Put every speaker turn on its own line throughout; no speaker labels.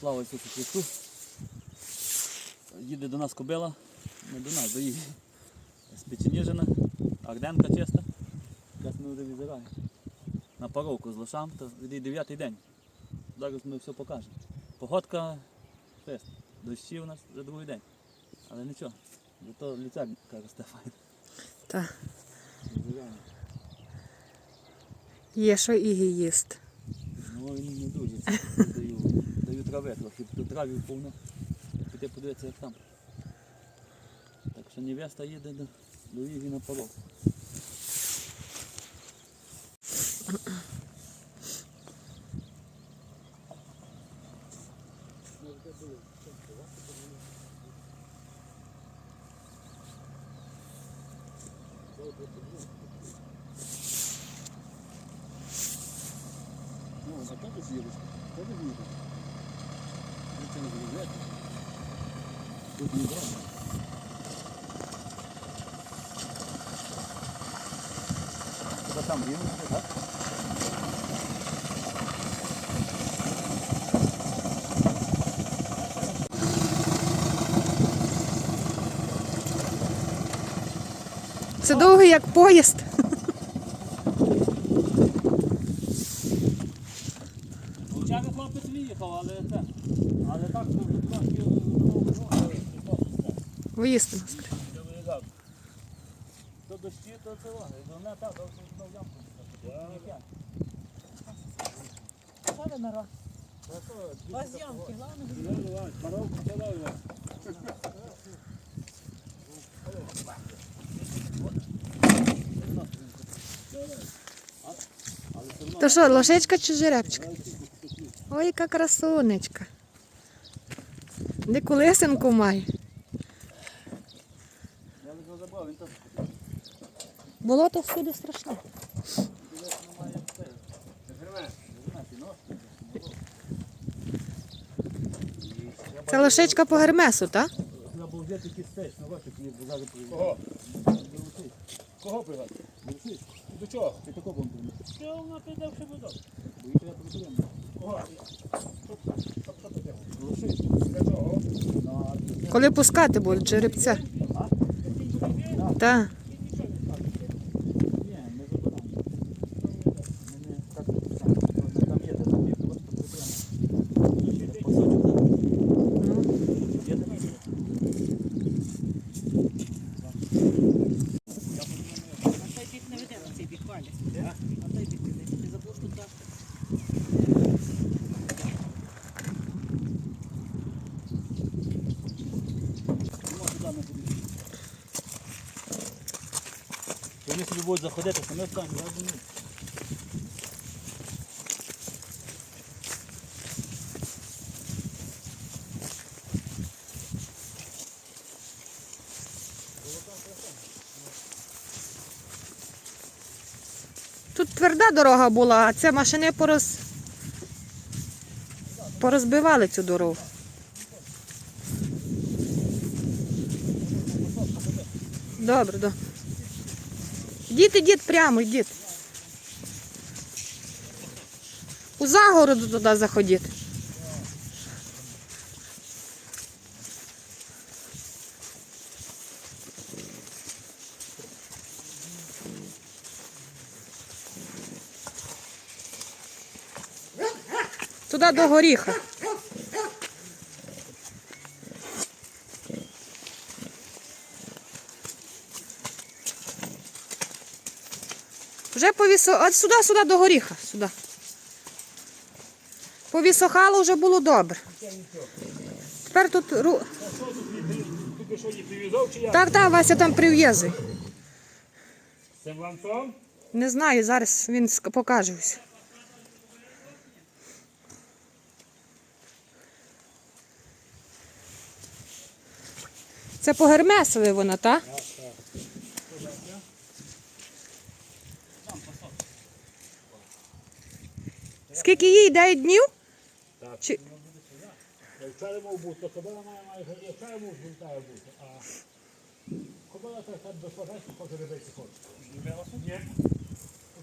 Слава Ісусу Христу. Їде до нас кобила, не до нас, до її. Спеченіжена, арденка чиста. Зараз ми вже відзираємо. На паровку з лошам, то йде дев'ятий день. Зараз ми все покажемо. Погодка фест. Дощі у нас вже другий день. Але нічого. Зато ліця каже Стефан.
Та.
Відзираємо.
Є що іги їсти.
Ну він не дуже. Трави трохи. Тут травів повно. Піти подивитися, як там. Так що невеста їде до, до Іги на порог. Ну, а как съедешь? Это не Зачем же взять? Тут не брать. Куда там рівно, так?
Це довго як поїзд.
Звичайно, хлопець виїхав, але це. Але так, то вже трошки. Я виїжджав. То дощі, то це воно. Головне так, то знову ямку. Саме на раз. Без ямки, головне. Коровку подав.
То що, лошечка чи жеребчик? Ой, яка красунечка. Де колесенку має.
Я вже забрав, він то
Болото всюди страшне.
це.
Лошечка по гермесу, так?
Треба було взяти стеч на ваших і зараз
Кого? Кого привати? До чого?
Ти такого бомбу.
Що вона піде в шибудок?
Бо їх треба прикольно.
Кого? Що хто таке?
Лисий.
Для чого?
На
Коли пускати будуть жеребця. Так.
Ні, не забираємо. Ми не так писали. Просто Там є, де там є, просто прикольно. Кусочок, так? Є де?
А той бік не веде на цей бік, Валя. А дай бік веде. Ти забув, що так.
Вони собі будуть заходити, то ми встанемо, я.
Тут тверда дорога була, а це машини пороз... порозбивали цю дорогу. Добре, добре. Йдіть, ідіть прямо, йдіть. У загороду туди заходіть. Туди до горіха. Вже повісо... От сюди, сюди до горіха. Сюди. Повісохало вже було добре. Тепер тут. ру-? Так, так, Вася там прив'язує.
Цим ланцом?
Не знаю, зараз він покаже Це по Гермесові вона, так? Скільки їй 9 днів?
Так.
Чи...
Вчора мав бути, кобила має має я вчора мав бути, бути. А кобила так там до сважайки хоче робити хоче. Ні.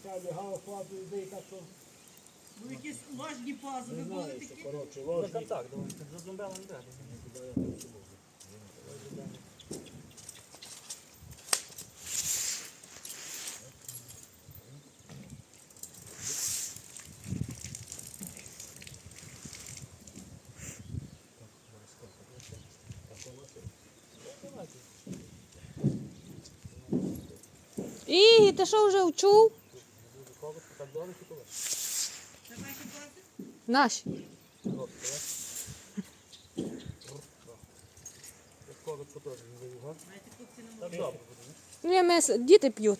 Вчора лягала, плату людей, так що
Ну якісь ложні позови були такі.
Коротше, ложні.
так, так, давай, за зомбелом не треба.
І ти що вже вчув?
Так добре, чи коли?
Наш.
Коротко теж не даю, га?
Давайте купці на
Так
молоко.
добре буде, ні?
Ні, ми діти п'ють.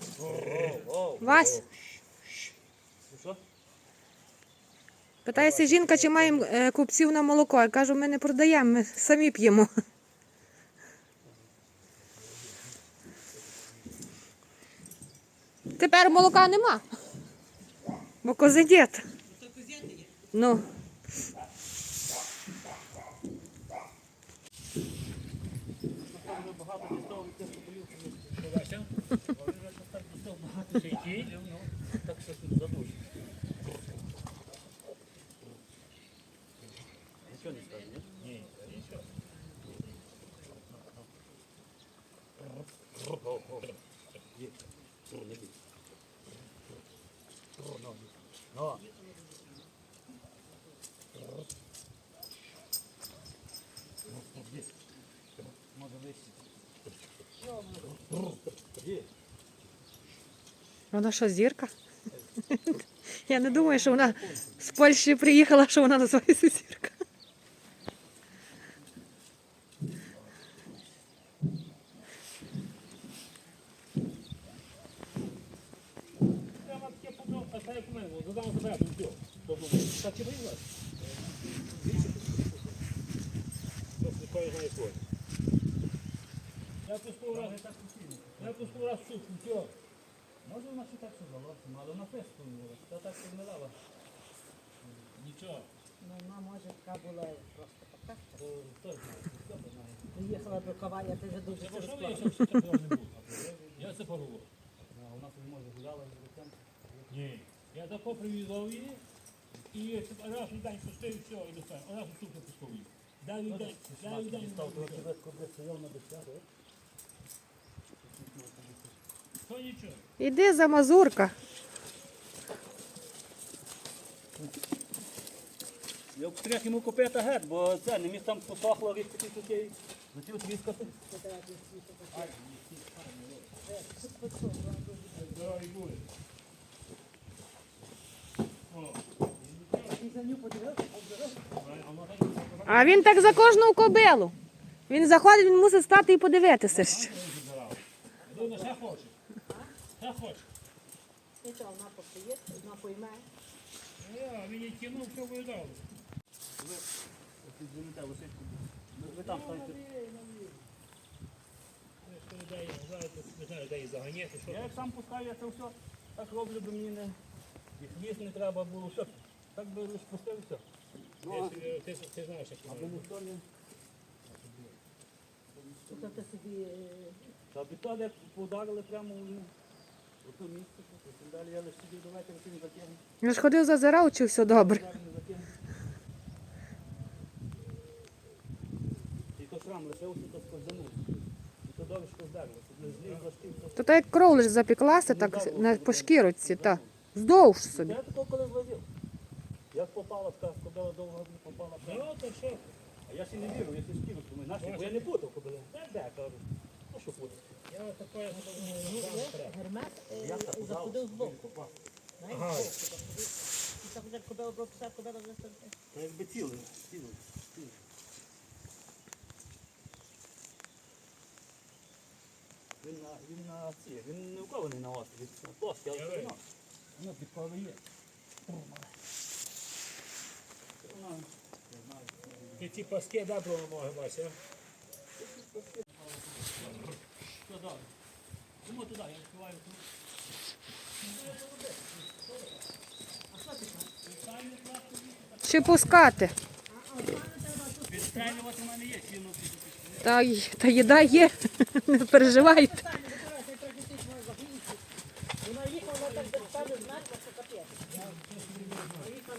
Вась,
Ну
питається жінка, чи маємо е, купців на молоко. Я кажу, ми не продаємо, ми самі п'ємо. Тепер молока нема. Бо
багато життів, ну, так що тут задушить. Нічого не скажу, ні? Ні, нічого. Є. О, не бій. О, ну, ну. Є. Може вище. Є.
Вона що, зірка? Я не думаю, що вона з Польщі приїхала, що вона називається зірка.
Тобто, Так? Тобто. Я пускав раз, я пускав раз суп, все.
Може вона ще так сказала, але вона песку була, та так помирала.
Нічого.
Ну, вона може така була просто така. Приїхала до Коваля, ти вже дуже
Я
це
порвав.
А, У нас не може гуляла з.
Ні. Я тако привізав її, і раз у день пустив, все, і достав. Раз у суп пустив її. Далі день, далі день. То нічого.
Іди за мазурка.
Я б трохи йому купити геть, бо це не міг там посохло різко такі. Хотів тріскати.
Здоровий буде.
А він так за кожну кобилу. Він заходить, він мусить стати і подивитися ще.
Я, все
як сам пускаю, я це все так роблю, бо мені не і не треба було, що так би лише пустив і все. Ну,
Ти, ти, ти знаєш, як воно.
ніхто не...
Тут ти собі е,
Та бітоди ударили прямо у у то місце, потім далі я лише сидів, давайте не закинемо.
Я ж ходив зазирав, чи все добре.
Не закинемо. Тільки шрам лишився, то скользанув. І то дорожко вдарило, тут не зліз то
То так як кров лиш запіклася, так на, по шкірочці, та. Здовж собі.
Я такого коли злазив. Як попала така кобила довго не попала. прямо.
Ну, то що?
А я ще не вірю, я ще скину, думаю, наші, бо я не путав кобили. Де, де, кажу. Ну що путав?
Я такое
гермес е,
Я
заходив з боку.
Попав.
Знаєш, з боку заходив. І так вже куди обрав писав, куди вже все.
Та якби цілий, цілий, цілий. Він на, він на ці, він не вкований на острів, він на плоский, але все одно. Воно підкови є. Вона,
Ти ці паски було ноги, Вася?
Йому туди, я відкриваю тут.
Чи пускати?
Відстрелювати в мене є, сіно
Та, й- та їда є, не переживайте.
Вона їхала, вона так держали знак, що капець. Вона їхала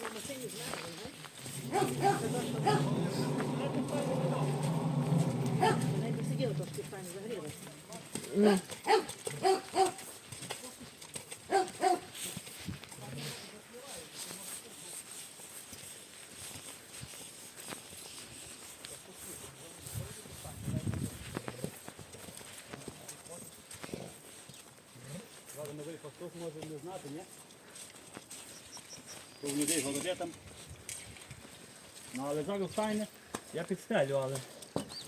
Навіть посиділа трошки файно загрілася.
Зараз новий пастух може не знати, ні? То людей голоде там. Ну але зараз файне. Я підстелю, але.
Що ви там стелете?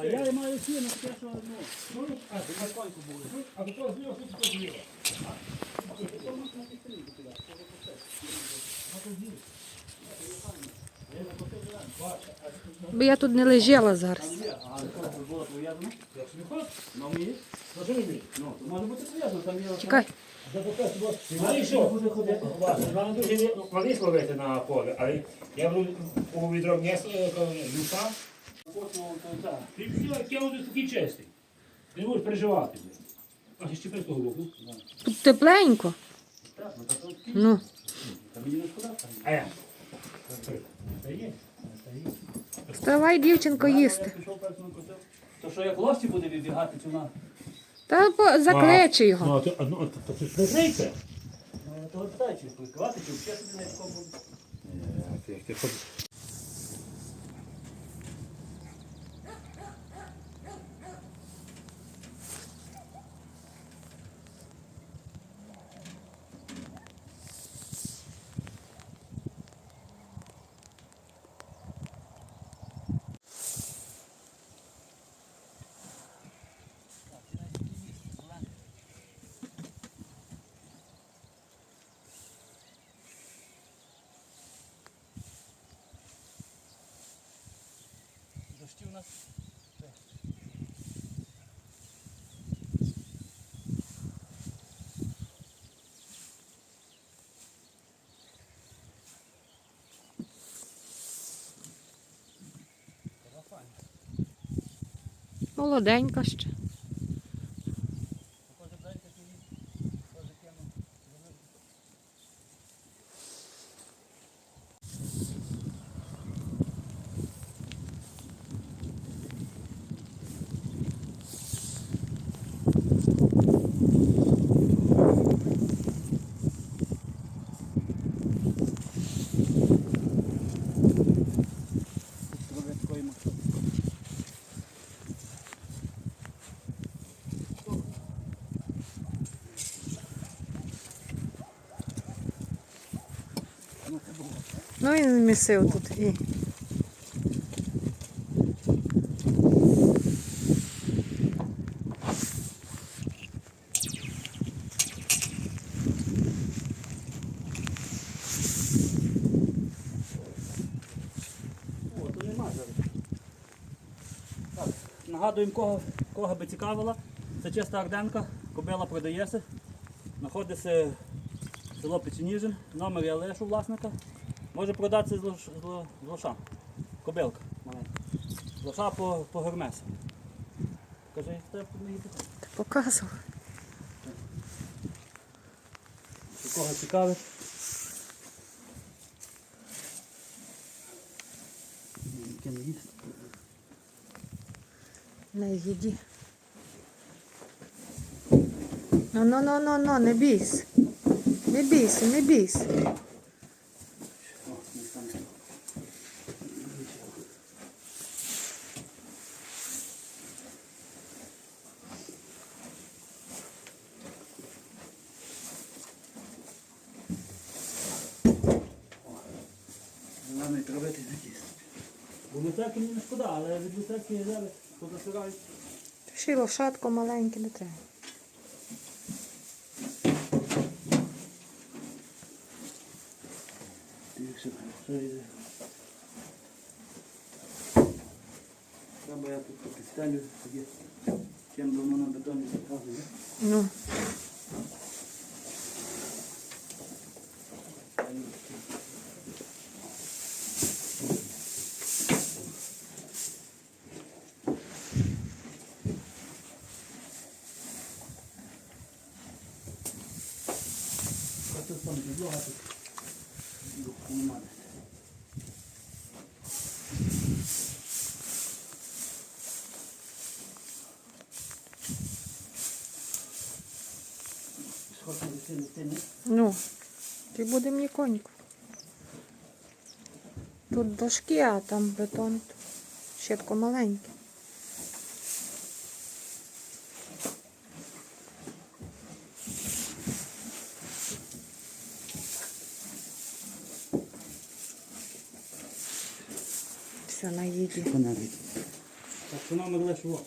А я маю сіно, таке, що ну.
Ну, а,
на коньку були.
А до того зліва, тут зліва?
Бо я тут не лежала зараз.
Ну? Ну, то.
Чекай.
Знаєш що? Вона дуже не малий ловити на поле, але я буду у відро м'яса, люка. Ти я буду такий чистий. Ти не будеш переживати. А ще чіпай з того боку.
Тут тепленько.
Ну
Ну. Вставай, дівчинко, їсти.
То що як лосі буде відбігати чи на?
Та по- закличе його.
Ну, а ну, а то, то, то.
Ну, то от дай, чи прикривати, чи взагалі собі на якому буде.
Ти
Дощі у нас.
Молоденька ще.
Похоже, дай такий теж кинув. Зроблять такої машини.
Ну він місив тут і.
Нагадуємо, кого, кого би цікавила. Це чиста Арденка, кобила продається. Знаходиться село Печеніжин, номер я лишу власника. Може продатися з, лош, з, ло- з лоша. Кобилка маленька. З лоша по, по гермесу. Кажи, треба підмігти.
Показував.
Кого цікавить. Яке не їсть.
На їді. Ну, ну, ну, ну, ну, не бійся. Не бійся, не бійся.
О, не стане. Головне травити не тісти. Люцерки мені не шкода, але люцерки я зараз позасирають.
Ще й лошадко маленьке не треба.
Треба я тут підстелю, тоді чим давно на бетоні заказую.
Ну. Ну, ти буде мені коньку. Тут дошки, а там бетон. Щепко маленький. На їді.
Так, що номер лише во.